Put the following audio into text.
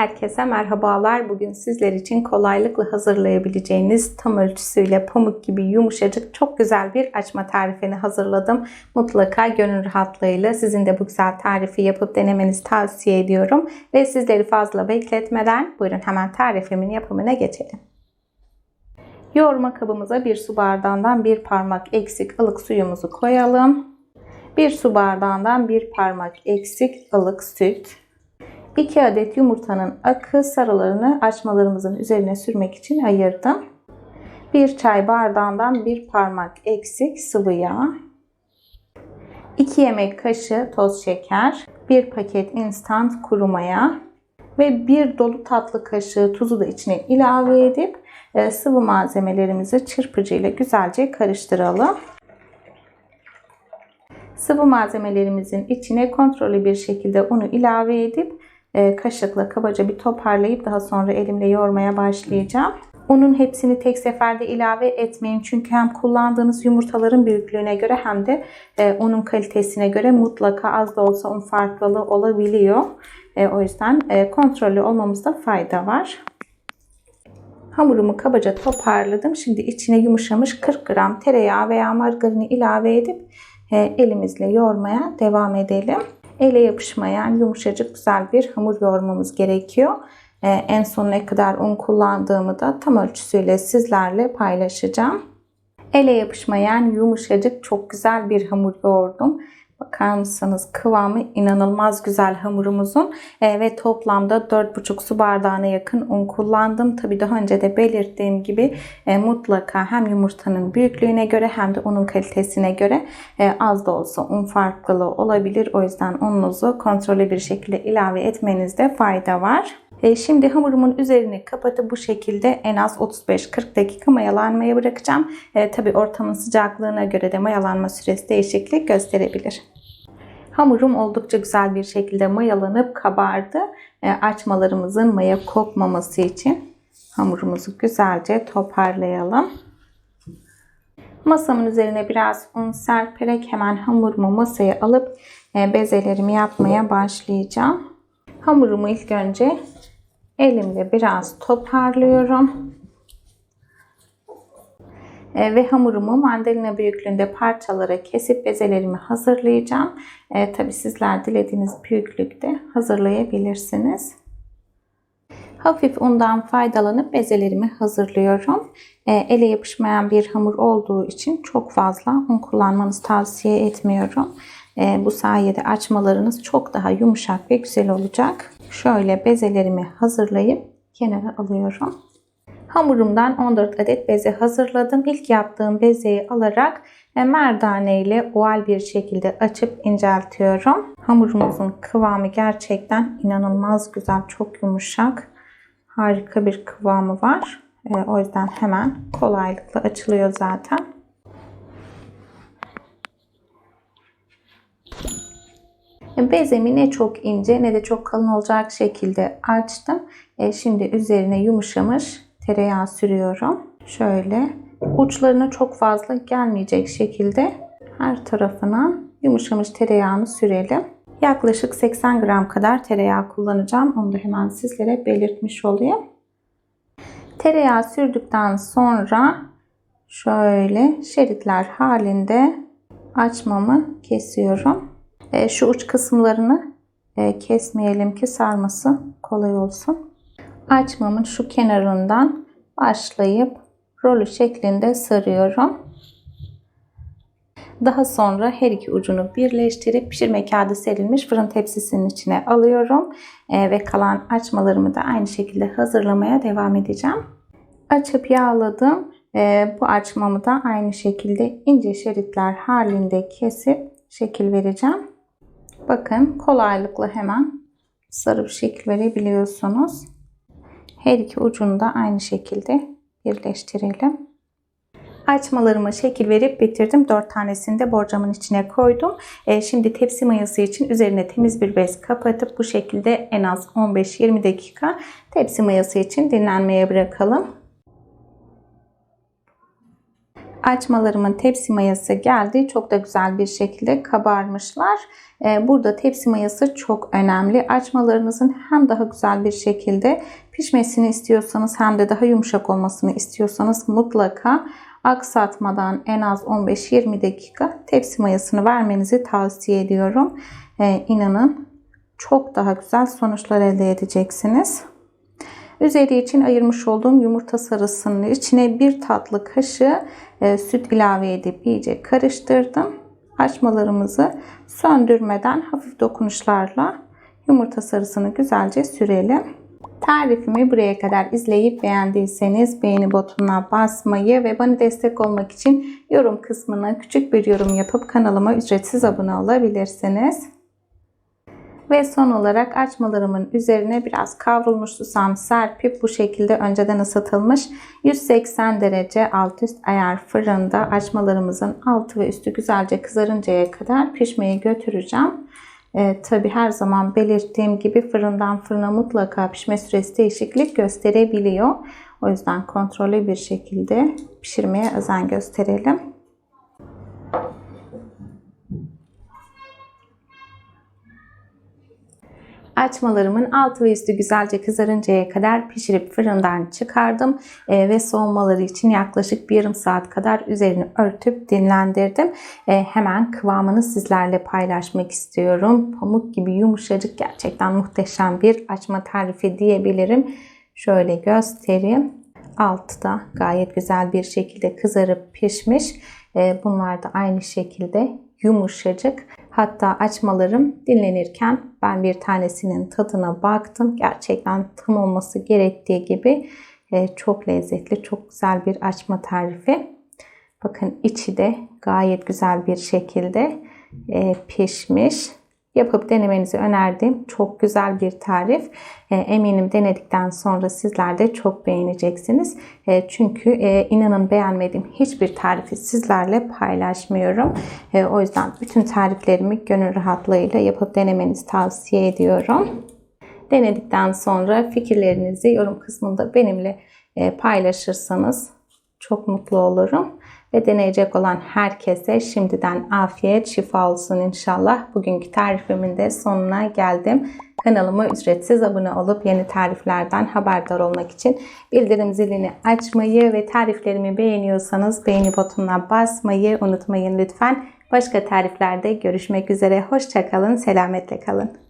Herkese merhabalar. Bugün sizler için kolaylıkla hazırlayabileceğiniz tam ölçüsüyle pamuk gibi yumuşacık çok güzel bir açma tarifini hazırladım. Mutlaka gönül rahatlığıyla sizin de bu güzel tarifi yapıp denemenizi tavsiye ediyorum. Ve sizleri fazla bekletmeden buyurun hemen tarifimin yapımına geçelim. Yoğurma kabımıza bir su bardağından bir parmak eksik ılık suyumuzu koyalım. Bir su bardağından bir parmak eksik ılık süt. 2 adet yumurtanın akı sarılarını açmalarımızın üzerine sürmek için ayırdım. 1 çay bardağından bir parmak eksik sıvı yağ. 2 yemek kaşığı toz şeker. 1 paket instant kuru maya. Ve 1 dolu tatlı kaşığı tuzu da içine ilave edip e, sıvı malzemelerimizi çırpıcı ile güzelce karıştıralım. Sıvı malzemelerimizin içine kontrollü bir şekilde unu ilave edip e, kaşıkla kabaca bir toparlayıp daha sonra elimle yoğurmaya başlayacağım. Unun hepsini tek seferde ilave etmeyin. Çünkü hem kullandığınız yumurtaların büyüklüğüne göre hem de e, unun kalitesine göre mutlaka az da olsa un farklılığı olabiliyor. E, o yüzden kontrollü olmamızda fayda var. Hamurumu kabaca toparladım. Şimdi içine yumuşamış 40 gram tereyağı veya margarini ilave edip elimizle yoğurmaya devam edelim ele yapışmayan yumuşacık güzel bir hamur yoğurmamız gerekiyor. Ee, en son ne kadar un kullandığımı da tam ölçüsüyle sizlerle paylaşacağım. Ele yapışmayan yumuşacık çok güzel bir hamur yoğurdum. Bakar mısınız kıvamı inanılmaz güzel hamurumuzun e, ve toplamda 4,5 su bardağına yakın un kullandım. Tabi daha önce de belirttiğim gibi e, mutlaka hem yumurtanın büyüklüğüne göre hem de unun kalitesine göre e, az da olsa un farklılığı olabilir. O yüzden ununuzu kontrollü bir şekilde ilave etmenizde fayda var. E, şimdi hamurumun üzerini kapatıp bu şekilde en az 35-40 dakika mayalanmaya bırakacağım. E, Tabi ortamın sıcaklığına göre de mayalanma süresi değişiklik gösterebilir. Hamurum oldukça güzel bir şekilde mayalanıp kabardı. E, açmalarımızın maya kokmaması için hamurumuzu güzelce toparlayalım. Masamın üzerine biraz un serperek hemen hamurumu masaya alıp bezelerimi yapmaya başlayacağım. Hamurumu ilk önce Elimle biraz toparlıyorum. E, ve hamurumu mandalina büyüklüğünde parçalara kesip bezelerimi hazırlayacağım. E, Tabi sizler dilediğiniz büyüklükte hazırlayabilirsiniz. Hafif undan faydalanıp bezelerimi hazırlıyorum. E, ele yapışmayan bir hamur olduğu için çok fazla un kullanmanızı tavsiye etmiyorum. E, bu sayede açmalarınız çok daha yumuşak ve güzel olacak. Şöyle bezelerimi hazırlayıp kenara alıyorum. Hamurumdan 14 adet beze hazırladım. İlk yaptığım bezeyi alarak merdane ile oval bir şekilde açıp inceltiyorum. Hamurumuzun kıvamı gerçekten inanılmaz güzel, çok yumuşak. Harika bir kıvamı var. E, o yüzden hemen kolaylıkla açılıyor zaten. Bezemi ne çok ince ne de çok kalın olacak şekilde açtım. E, şimdi üzerine yumuşamış tereyağı sürüyorum. Şöyle uçlarına çok fazla gelmeyecek şekilde her tarafına yumuşamış tereyağını sürelim. Yaklaşık 80 gram kadar tereyağı kullanacağım. Onu da hemen sizlere belirtmiş olayım. Tereyağı sürdükten sonra şöyle şeritler halinde açmamı kesiyorum. E, şu uç kısımlarını e, kesmeyelim ki sarması kolay olsun. Açmamın şu kenarından başlayıp rolü şeklinde sarıyorum. Daha sonra her iki ucunu birleştirip pişirme kağıdı serilmiş fırın tepsisinin içine alıyorum. E, ve kalan açmalarımı da aynı şekilde hazırlamaya devam edeceğim. Açıp yağladım. bu açmamı da aynı şekilde ince şeritler halinde kesip şekil vereceğim. Bakın kolaylıkla hemen sarıp şekil verebiliyorsunuz. Her iki ucunu da aynı şekilde birleştirelim. Açmalarıma şekil verip bitirdim. 4 tanesini de borcamın içine koydum. E, şimdi tepsi mayası için üzerine temiz bir bez kapatıp bu şekilde en az 15-20 dakika tepsi mayası için dinlenmeye bırakalım. Açmalarımın tepsi mayası geldi. Çok da güzel bir şekilde kabarmışlar. Ee, burada tepsi mayası çok önemli. Açmalarınızın hem daha güzel bir şekilde pişmesini istiyorsanız hem de daha yumuşak olmasını istiyorsanız mutlaka aksatmadan en az 15-20 dakika tepsi mayasını vermenizi tavsiye ediyorum. Ee, inanın çok daha güzel sonuçlar elde edeceksiniz. Üzeri için ayırmış olduğum yumurta sarısının içine bir tatlı kaşığı e, süt ilave edip iyice karıştırdım. Açmalarımızı söndürmeden hafif dokunuşlarla yumurta sarısını güzelce sürelim. Tarifimi buraya kadar izleyip beğendiyseniz beğeni butonuna basmayı ve bana destek olmak için yorum kısmına küçük bir yorum yapıp kanalıma ücretsiz abone olabilirsiniz. Ve son olarak açmalarımın üzerine biraz kavrulmuş susam serpip bu şekilde önceden ısıtılmış 180 derece alt üst ayar fırında açmalarımızın altı ve üstü güzelce kızarıncaya kadar pişmeye götüreceğim. E, Tabi her zaman belirttiğim gibi fırından fırına mutlaka pişme süresi değişiklik gösterebiliyor. O yüzden kontrollü bir şekilde pişirmeye özen gösterelim. Açmalarımın altı ve üstü güzelce kızarıncaya kadar pişirip fırından çıkardım e, ve soğumaları için yaklaşık bir yarım saat kadar üzerini örtüp dinlendirdim. E, hemen kıvamını sizlerle paylaşmak istiyorum. Pamuk gibi yumuşacık gerçekten muhteşem bir açma tarifi diyebilirim. Şöyle göstereyim. Altı da gayet güzel bir şekilde kızarıp pişmiş. E, bunlar da aynı şekilde yumuşacık. Hatta açmalarım dinlenirken ben bir tanesinin tadına baktım. Gerçekten tam olması gerektiği gibi e, çok lezzetli, çok güzel bir açma tarifi. Bakın içi de gayet güzel bir şekilde e, pişmiş yapıp denemenizi önerdiğim çok güzel bir tarif. E, eminim denedikten sonra sizler de çok beğeneceksiniz. E, çünkü e, inanın beğenmediğim hiçbir tarifi sizlerle paylaşmıyorum. O yüzden bütün tariflerimi gönül rahatlığıyla yapıp denemenizi tavsiye ediyorum. Denedikten sonra fikirlerinizi yorum kısmında benimle paylaşırsanız çok mutlu olurum ve deneyecek olan herkese şimdiden afiyet, şifa olsun inşallah. Bugünkü tarifimin de sonuna geldim. Kanalıma ücretsiz abone olup yeni tariflerden haberdar olmak için bildirim zilini açmayı ve tariflerimi beğeniyorsanız beğeni butonuna basmayı unutmayın lütfen. Başka tariflerde görüşmek üzere. Hoşçakalın, selametle kalın.